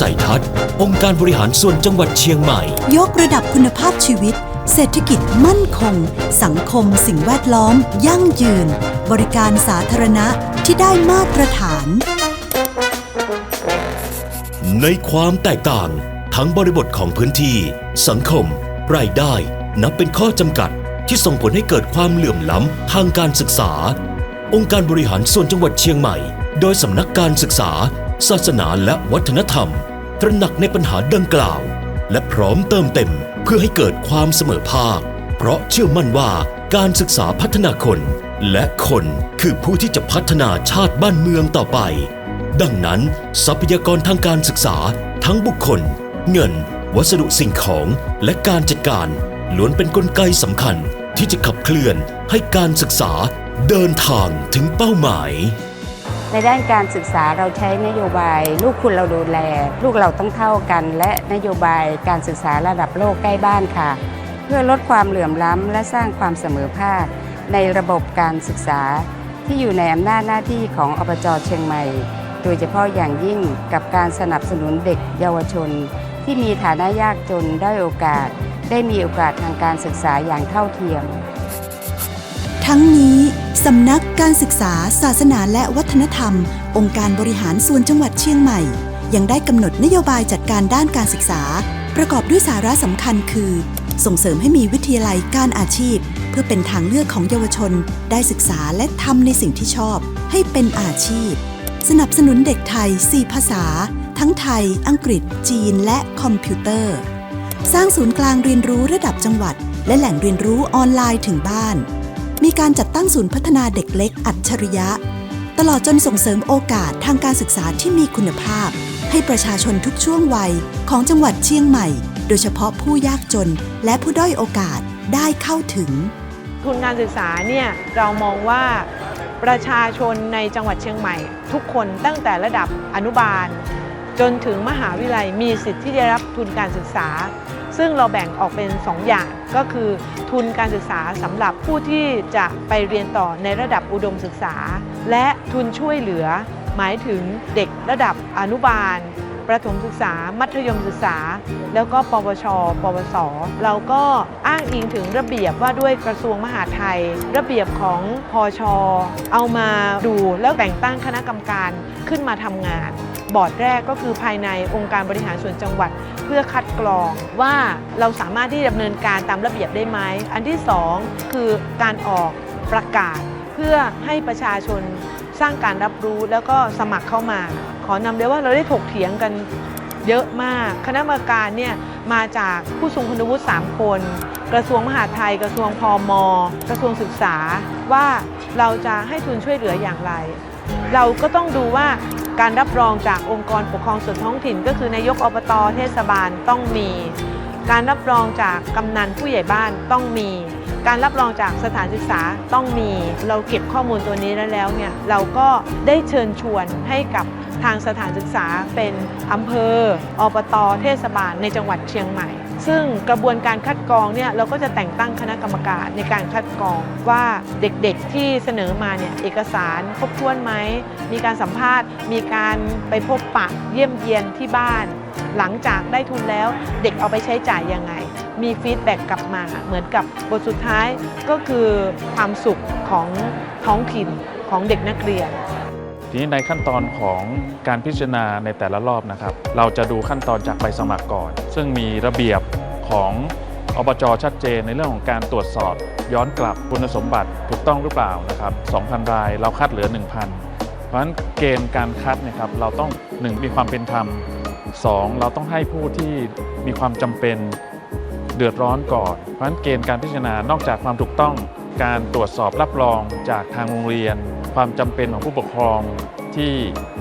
สัยทัศน์ องค์การบริหารส่วนจังหวัดเชียงใหม่ ยกระดับคุณภาพชีวิต เศรษฐกิจมั่นคง สังคมสิ่งแวดล้อม ยั่งยืน บริการสาธารณะที่ได้มาตรฐาน ในความแตกต่าง ทั้งบริบทของพื้นที่ สังคม รายได้ นับเป็นข้อจำกัดที่ส่งผลให้เกิดความเหลื่อมล้ำทางการศึกษา องค์การบริหารส่วนจังหวัดเชียงใหม่ โดยสำนักการศึกษา ศาสนาและวัฒนธรรม ตระหนักในปัญหาดังกล่าว และพร้อมเติมเต็มเพื่อให้เกิดความเสมอภาค เพราะเชื่อมั่นว่าการศึกษาพัฒนาคน และคนคือผู้ที่จะพัฒนาชาติบ้านเมืองต่อไป ดังนั้น ทรัพยากรทางการศึกษา ทั้งบุคคล เงิน วัสดุสิ่งของและการจัดการล้วนเป็นนกลไกสำคัญที่จะขับเคลื่อนให้การศึกษาเดินทางถึงเป้าหมาย ในด้านการศึกษาเราใช้นโยบาย ลูกคุณเราดูแล ลูกเราต้องเท่ากัน และนโยบายการศึกษาระดับโลกใกล้บ้านค่ะ เพื่อลดความเหลื่อมล้ำ และสร้างความเสมอภาค ในระบบการศึกษา ที่อยู่ในอำนาจหน้าที่ของอบจเชียงใหม่ โดยเฉพาะอย่างยิ่งกับการสนับสนุนเด็กเยาวชน ที่มีฐานะยากจนได้อยโอกาส ได้มีโอกาสทางการศึกษาอย่างเท่าเทียม ทั้งนี้สำนักการศึกษาศาสนาและวัฒนธรรม องค์การบริหารส่วนจังหวัดเชียงใหม่ ยังได้กำหนดนโยบายจัดการด้านการศึกษา ประกอบด้วยสาระสำคัญคือ ส่งเสริมให้มีวิทยาลัยการอาชีพ เพื่อเป็นทางเลือกของเยาวชน ได้ศึกษาและทำในสิ่งที่ชอบ ให้เป็นอาชีพ สนับสนุนเด็กไทย 4 ภาษา ทั้งไทย อังกฤษ จีน และคอมพิวเตอร์ สร้างศูนย์กลางเรียนรู้ระดับจังหวัด และแหล่งเรียนรู้ออนไลน์ถึงบ้าน มีการจัดตั้งศูนย์พัฒนาเด็กเล็กอัจฉริยะ ตลอดจนส่งเสริมโอกาสทางการศึกษาที่มีคุณภาพ ให้ประชาชนทุกช่วงวัยของจังหวัดเชียงใหม่ โดยเฉพาะผู้ยากจนและผู้ด้อยโอกาสได้เข้าถึง ทุนการศึกษาเนี่ยเรามองว่าประชาชนในจังหวัดเชียงใหม่ ทุกคนตั้งแต่ระดับอนุบาล จนถึงมหาวิทยาลัยมีสิทธิ์ที่ได้รับทุนการศึกษา ซึ่งเราแบ่งออกเป็น 2 อย่างก็คือทุนการศึกษาสำหรับผู้ที่จะไปเรียนต่อในระดับอุดมศึกษา และทุนช่วยเหลือหมายถึงเด็กระดับอนุบาล ประถมศึกษา มัธยมศึกษา แล้วก็ปวช ปวส เราก็อ้างอิงถึงระเบียบว่าด้วยกระทรวงมหาดไทย ระเบียบของพอชเอามาดูแล้วแต่งตั้งคณะกรรมการขึ้นมาทำงาน บอร์ดแรกก็คือภายในองค์การบริหารส่วนจังหวัด เพื่อคัดกรองว่าเราสามารถที่ดำเนินการตามระเบียบได้ไหมอันที่สองคือการออกประกาศ เพื่อให้ประชาชนสร้างการรับรู้แล้วก็สมัครเข้ามา ขอนำเรียนว่าเราได้ถกเถียงกันเยอะมาก คณะกรรมการเนี่ยมาจากผู้ทรงคุณวุฒิ3คน กระทรวงมหาดไทย กระทรวงพอมกระทรวงศึกษาว่าเราจะให้ทุนช่วยเหลืออย่างไร เราก็ต้องดูว่าการรับรองจากองค์กรปกครองส่วนท้องถิ่น ก็คือนายกอบตเทศบาลต้องมี การรับรองจากกำนันผู้ใหญ่บ้านต้องมี การรับรองจากสถานศึกษาต้องมี เราเก็บข้อมูลตัวนี้แล้วแล้วเนี่ยเราก็ได้เชิญชวนให้กับทางสถานศึกษาเป็นอำเภอ อบต เทศบาล ในจังหวัดเชียงใหม่ ซึ่งกระบวนการคัดกรองเนี่ยเราก็จะแต่งตั้งคณะกรรมการในการคัดกรองว่าเด็กๆที่เสนอมาเนี่ยเอกสารครบถ้วนไหม มีการสัมภาษณ์ มีการไปพบปะเยี่ยมเยียนที่บ้าน หลังจากได้ทุนแล้วเด็กเอาไปใช้จ่ายยังไง มีฟีดแบ็กกลับมา เหมือนกับบทสุดท้ายก็คือความสุขของท้องถิ่นของเด็กนักเรียนทีนี้ในขั้นตอนของการพิจารณาในแต่ละรอบนะครับ เราจะดูขั้นตอนจากใบสมัครก่อน ซึ่งมีระเบียบของอบจชัดเจนในเรื่องของการตรวจสอบ ย้อนกลับคุณสมบัติถูกต้องหรือเปล่านะครับ 2,000 รายเราคัดเหลือ 1,000 เพราะฉะนั้นเกณฑ์การคัดเนยครับเราต้อง 1 มีความเป็นธรรม 2 เราต้องให้ผู้ที่มีความจำเป็น เดือดร้อนก่อนเพราะฉะนั้นเกณฑ์การพิจารณานอกจากความถูกต้องการตรวจสอบรับรองจากทางโรงเรียน ความจำเป็นของผู้ปกครองที่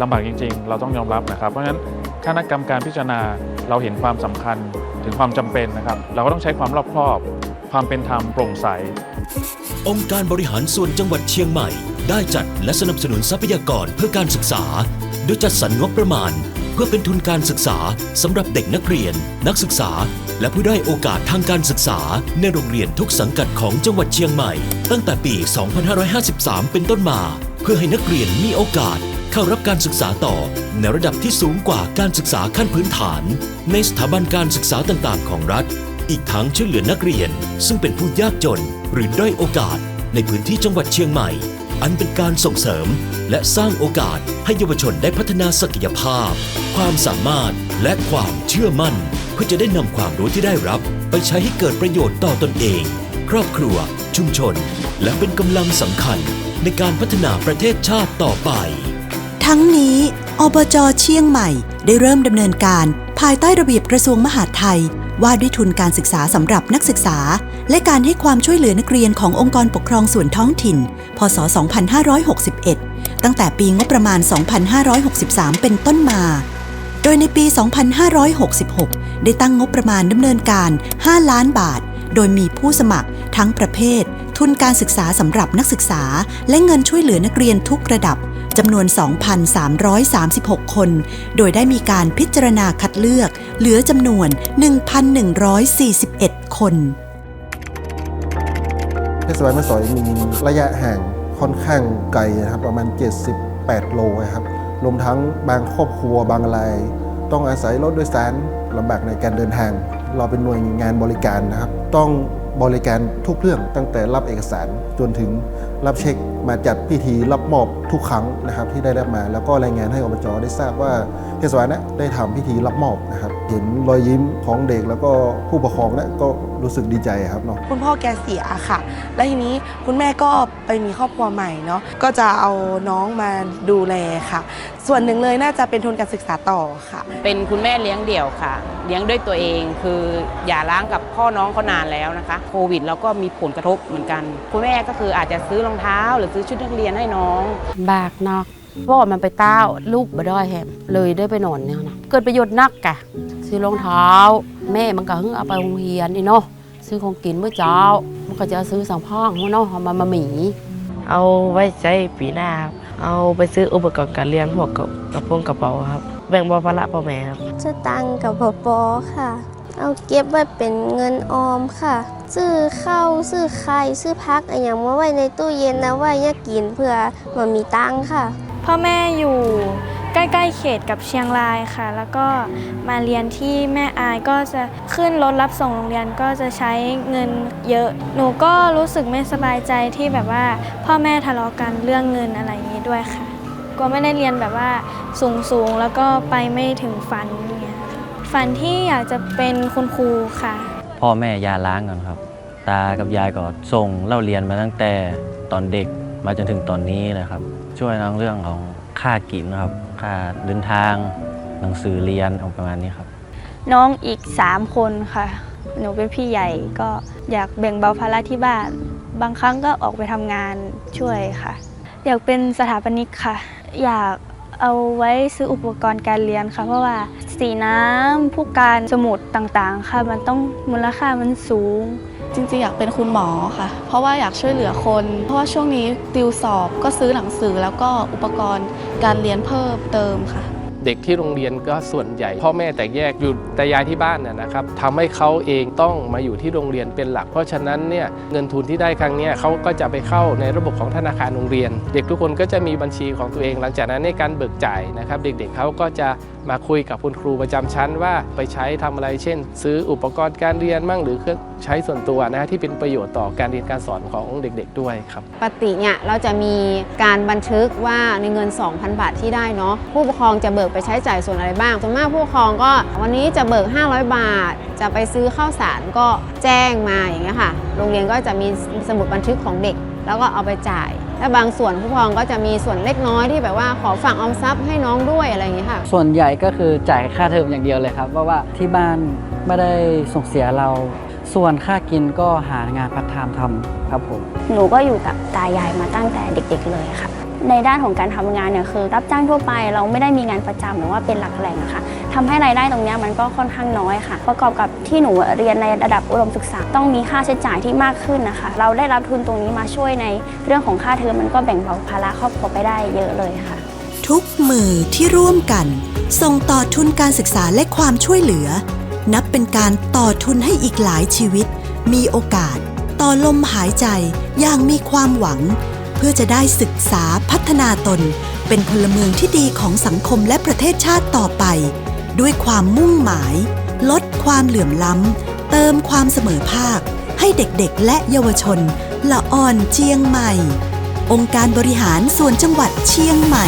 ลำบากจริง ๆ เราต้องยอมรับนะครับ เพราะฉะนั้นคณะกรรมการพิจารณาเราเห็นความสำคัญถึงความจำเป็นนะครับ เราก็ต้องใช้ความรอบคอบ ความเป็นธรรมโปร่งใส องค์การบริหารส่วนจังหวัดเชียงใหม่ ได้จัดและสนับสนุนทรัพยากรเพื่อการศึกษา โดยจัดสรรงบประมาณ เพื่อเป็นทุนการศึกษาสำหรับเด็กนักเรียน นักศึกษา และผู้ได้โอกาสทางการศึกษา ในโรงเรียนทุกสังกัดของจังหวัดเชียงใหม่ ตั้งแต่ปี 2553 เป็นต้นมา เพื่อให้นักเรียนมีโอกาสเข้ารับการศึกษาต่อ ในระดับที่สูงกว่าการศึกษาขั้นพื้นฐาน ในสถาบันการศึกษาต่างๆ ของรัฐ อีกทั้งช่วยเหลือนักเรียน ซึ่งเป็นผู้ยากจน หรือด้อยโอกาส ในพื้นที่จังหวัดเชียงใหม่ อันเป็นการส่งเสริม และสร้างโอกาสให้เยาวชนได้พัฒนาศักยภาพ ความสามารถและความเชื่อมั่น เพื่อจะได้นำความรู้ที่ได้รับ ไปใช้ให้เกิดประโยชน์ต่อตนเอง ครอบครัว ชุมชน และเป็นกำลังสำคัญในการพัฒนาประเทศชาติต่อไป ทั้งนี้อบจเชียงใหม่ได้เริ่มดำเนินการ ภายใต้ระเบียบกระทรวงมหาดไทย ว่าด้วยทุนการศึกษาสำหรับนักศึกษา และการให้ความช่วยเหลือนักเรียนขององค์กรปกครองส่วนท้องถิ่น พศ 2561 ตั้งแต่ปีงบประมาณ 2563 เป็นต้นมา โดยในปี 2566 ได้ตั้งงบประมาณดำเนินการ 5 ล้านบาท โดยมีผู้สมัครทั้งประเภท ทุนการศึกษาสำหรับนักศึกษา และเงินช่วยเหลือนักเรียนทุกระดับ จำนวน 2,336 คน โดยได้มีการพิจารณาคัดเลือก เหลือจำนวน 1,141 คนเทศบาลแม่สอยมีระยะห่างค่อนข้างไกลนะครับ ประมาณ 78 โลนะครับรวมทั้งบางครอบครัวบางราย ต้องอาศัยรถโดยสารลำบากในการเดินทาง เราเป็นหน่วยงานบริการนะครับ ต้องบริการทุกเรื่องตั้งแต่รับเอกสารจนถึงรับเช็คมาจัดพิธีรับมอบ ทุกครั้งนะครับที่ได้รับมา แล้วก็รายงานให้อบจได้ทราบว่าเทศบาลนะได้ทำพิธีรับมอบนะครับเห็นรอยยิ้มของเด็กแล้วก็ผู้ปกครองนะก็รู้สึกดีใจครับเนาะคุณพ่อแกเสียค่ะ แล้วทีนี้คุณแม่ก็ไปมีครอบครัวใหม่เนาะก็จะเอาน้องมาดูแลค่ะ ส่วนหนึ่งเลยน่าจะเป็นทุนการศึกษาต่อค่ะ เป็นคุณแม่เลี้ยงเดี่ยวค่ะ เลี้ยงด้วยตัวเองคืออย่าล้างกับพ่อน้องเขานานแล้วนะคะโควิดแล้วก็มีผลกระทบเหมือนกัน คุณแม่ก็คืออาจจะซื้อรองเท้า หรือซื้อชุดนักเรียนให้น้องบากเนาะเพราะว่ามันไปเต้าลูกบ่ได้แฮมเลยได้ไปนอนเนี่ยนะเกิดประโยชน์นักกะซื้อรองเท้า แม่มันก็เพิ่งเอาไปโรงเรียนนี่เนาะซื้อของกินเมื่อเช้า มันก็จะซื้อสังพ่องหัวเนาะเอามามาหมีเอาไว้ใช้ปีหน้าครับเอาไปซื้ออุปกรณ์การเรียนพวกกับกระโปรงกระเป๋าครับ แบ่งเบาภาระพ่อแม่ครับสตังค์กับพอปอค่ะ เอาเก็บไว้เป็นเงินออมค่ะ ซื้อข้าวซื้อไข่ซื้อพักอะไรอย่างมาไว้ในตู้เย็นนะไว้อยากินเพื่อมันมีตังค์ค่ะ พ่อแม่อยู่ใกล้ๆเขตกับเชียงรายค่ะ แล้วก็มาเรียนที่แม่อายก็จะขึ้นรถรับส่งโรงเรียนก็จะใช้เงินเยอะ หนูก็รู้สึกไม่สบายใจที่แบบว่า พ่อแม่ทะเลาะกันเรื่องเงินอะไรอย่างนี้ด้วยค่ะกลัวไม่ได้เรียนแบบว่าสูงๆแล้วก็ไปไม่ถึงฝันอย่างเงี้ย ฝันที่อยากจะเป็นคุณครูค่ะ พ่อแม่ยาล้างกันครับ ตากับยายก็ส่งเล่าเรียนมาตั้งแต่ตอนเด็กมาจนถึงตอนนี้นะครับ ช่วยทั้งเรื่องของค่ากินครับค่าเดินทางหนังสือเรียนเอาประมาณนี้ครับ น้องอีก 3 คนค่ะ หนูเป็นพี่ใหญ่ก็อยากแบ่งเบาภาระที่บ้าน บางครั้งก็ออกไปทำงานช่วยค่ะ อยากเป็นสถาปนิกค่ะ อยาก เอาไว้ซื้ออุปกรณ์การเรียนค่ะ เพราะว่าสีน้ำผู้การสมุดต่างๆ ค่ะ มันต้องมูลค่ามันสูง จริงๆ อยากเป็นคุณหมอค่ะ เพราะว่าอยากช่วยเหลือคน เพราะว่าช่วงนี้ติวสอบก็ซื้อหนังสือแล้วก็อุปกรณ์การเรียนเพิ่มเติมค่ะ เด็กที่โรงเรียนก็ส่วนใหญ่ พ่อแม่แตกแยกอยู่แต่ยายที่บ้านน่ะนะครับทำให้เขาเองต้องมาอยู่ที่โรงเรียนเป็นหลัก เพราะฉะนั้นเนี่ยเงินทุนที่ได้ครั้งนี้เขาก็จะไปเข้าในระบบของธนาคารโรงเรียน เด็กทุกคนก็จะมีบัญชีของตัวเอง หลังจากนั้นในการเบิกจ่ายนะครับ เด็กๆเขาก็จะมาคุยกับคุณครูประจำชั้นว่าไปใช้ทำอะไร เช่น ซื้ออุปกรณ์การเรียนมั่งหรือเครื่องใช้ส่วนตัวนะฮะที่เป็นประโยชน์ต่อการเรียนการสอนของเด็กๆด้วยครับปกติเนี่ยเราจะมีการบันทึกว่าในเงิน 2,000 บาทที่ได้เนาะผู้ปกครองจะเบิกไปใช้จ่ายส่วนอะไรบ้างส่วนมากผู้ปกครองก็วันนี้จะเบิก 500 บาท จะไปซื้อข้าวสารก็แจ้งมาอย่างเงี้ยค่ะ โรงเรียนก็จะมีสมุดบันทึกของเด็ก แล้วก็เอาไปจ่ายและบางส่วนผู้ปกครองก็จะมีส่วนเล็กน้อยที่แบบว่าขอฝากออมทรัพย์ให้น้องด้วยอะไรอย่างเงี้ยค่ะ ส่วนใหญ่ก็คือจ่ายค่าเทอมอย่างเดียวเลยครับเพราะว่าที่บ้านไม่ได้ส่งเสียเรา ส่วนค่ากินก็หางานพัฒไทม์ทำครับผม หนูก็อยู่กับตายายมาตั้งแต่เด็กๆเลยค่ะ ในด้านของการทำงานเนี่ยคือรับจ้างทั่วไปเราไม่ได้มีงานประจำหรือว่าเป็นหลักแหล่งอะค่ะทำให้รายได้ตรงนี้มันก็ค่อนข้างน้อยค่ะ ประกอบกับที่หนูเรียนในระดับอุดมศึกษา ต้องมีค่าใช้จ่ายที่มากขึ้นนะคะ เราได้รับทุนตรงนี้มาช่วยในเรื่องของค่าเทอมมันก็แบ่งเบาภาระครอบครัวไปได้เยอะเลยค่ะ ทุกมือที่ร่วมกัน ส่งต่อทุนการศึกษาและความช่วยเหลือ นับเป็นการต่อทุนให้อีกหลายชีวิต มีโอกาส ต่อลมหายใจอย่างมีความหวัง พื่อจะได้ศึกษาพัฒนาตน เป็นพลเมืองที่ดีของสังคมและประเทศชาติต่อไป ด้วยความมุ่งหมาย ลดความเหลื่อมล้ำ เติมความเสมอภาค ให้เด็กๆ และเยาวชน ละอ่อนเชียงใหม่ องค์การบริหารส่วนจังหวัดเชียงใหม่